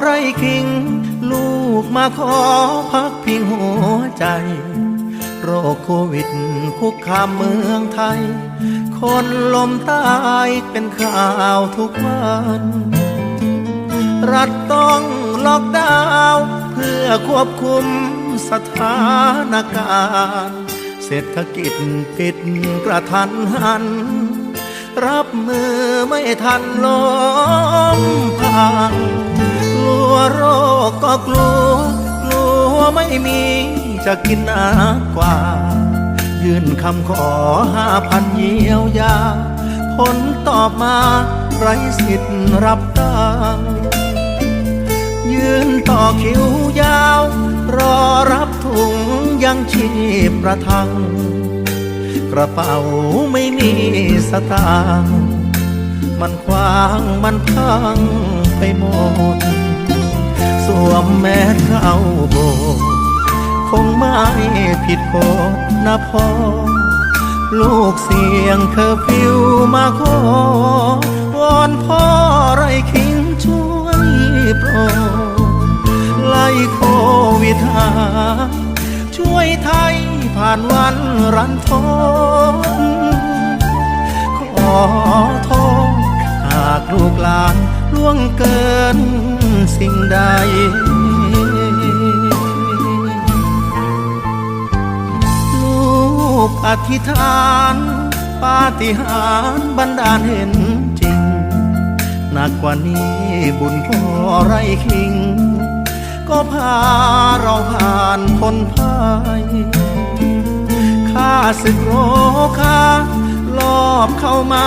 ไร่ขอพักพิงหัวใจ โรคโควิดคุกคามเมืองไทย คนลมตายเป็นข่าวทุกวัน รัฐต้องล็อกดาวน์เพื่อควบคุมสถานการณ์ เศรษฐกิจปิดกระทันหัน รับมือไม่ทันลมพัง โรคก็กลัว กลัวไม่มีจะกินนากว่า ยื่นคำขอห้าพันเยียวยา ผลตอบมาไรสิทธิ์รับตังยืนต่อคิวยาว รอรับถุงยังชีพประทัง กระเป๋าไม่มีสตางค์มันควางมันพังไปหมด วมแมสเข้าโบ คงไม่ผิดกฎนะพ่อ ลูกเสียงเคอฟิวมาขอวอนพ่อไรคิงช่วยโปรดไล่โควิดหาช่วยไทยผ่านวันรันทน วงเกินสิ่งใด ลูกอธิษฐานปาฏิหาริย์บันดาลเห็นจริง หนักกว่านี้บุญพ่อไรคิง ก็พาเราผ่านพ้นภัยข้าศึกโรคารอบเข้ามา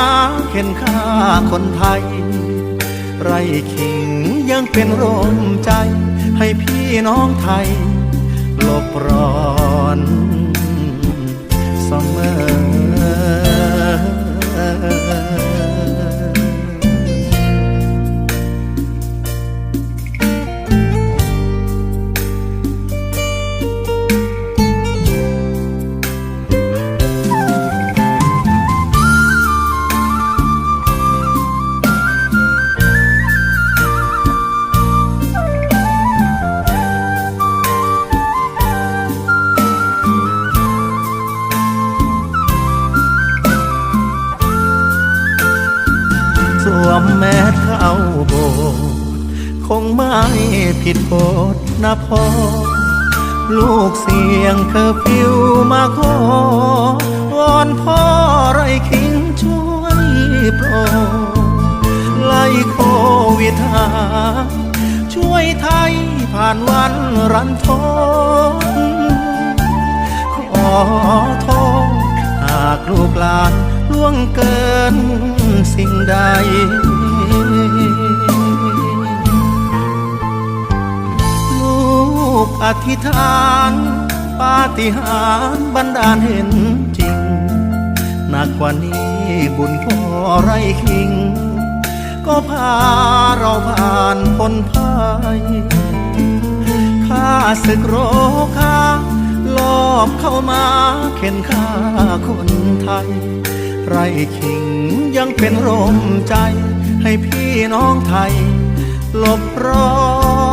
เข็นฆ่าคนไทย ไรขิงยังเป็นร่มใจ ให้พี่น้องไทยหลบร้อนเสมอ วมแมสเข้าโบคงไม่ผิดกฎนะพ่อ ลูกเสียงเคอฟิวมาขอวอนพ่อไรคิงช่วยโปรดไล่โควิดหาช่วยไทยผ่านวันรันทนขอโทษหากลูกหลาน วงเกินสิ่งใด ลูกอธิษฐานปาฏิหาริย์บันดาลเห็นจริง หนักกว่านี้บุญพ่อไรคิง ก็พาเราผ่านพ้นภัยข้าศึกโรคารอบเข้ามาเข็นฆ่าคนไทย ไรคิงยังเป็นร่มใจ ให้พี่น้องไทยหลบร้อน